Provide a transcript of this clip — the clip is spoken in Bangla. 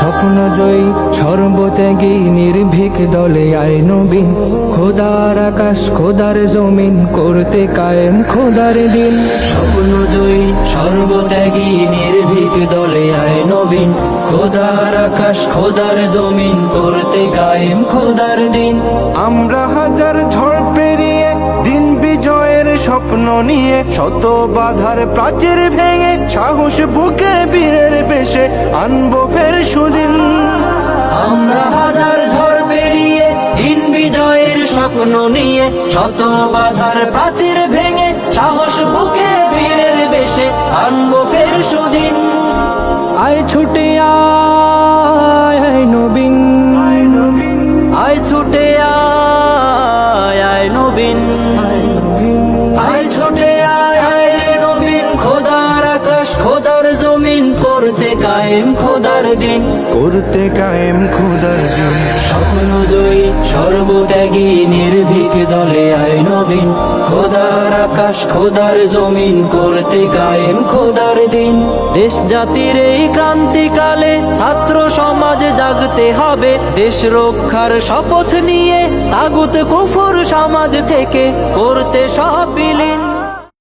জয়ী, সর্বত্যাগী, নির্ভীক দলে আয় নবীন। খোদার আকাশ, খোদার জমিন, করতে কায়েম খোদার দিন। স্বপ্ন জয়ী, সর্বত্যাগী, নির্ভীক দলে আয় নবীন। খোদার আকাশ, খোদার জমিন, করতে কায়েম খোদার দিন। আমরা হাজার ঝড় পেরিয়ে, দিন বিজয়ের স্বপ্ন নিয়ে, শত বাধার প্রাচীর ভেঙে, সাহস বুকে বীরের বেশে আনব সুদিন। আমরা হাজার ঝড় পেরিয়ে দিন বিজয়ের স্বপ্ন নিয়ে, শত বাধার প্রাচীর ভেঙে, সাহস বুকে বীরের বেশে আনব ফের সুদিন। আয় ছুটে করতে কায়েম খোদার দিন। করতে কায়েম খুদার দিন। স্বপ্ন জয়ী সর্বত্যাগী নির্ভীক দলে আয় নবীন। খোদার আকাশ খোদার জমিন করতে কায়েম খোদার দিন। দেশ জাতির এই ক্রান্তিকালে ছাত্র সমাজ জাগতে হবে। দেশ রক্ষার শপথ নিয়ে তাগুত কুফুর সমাজ থেকে করতে সব বিলীন।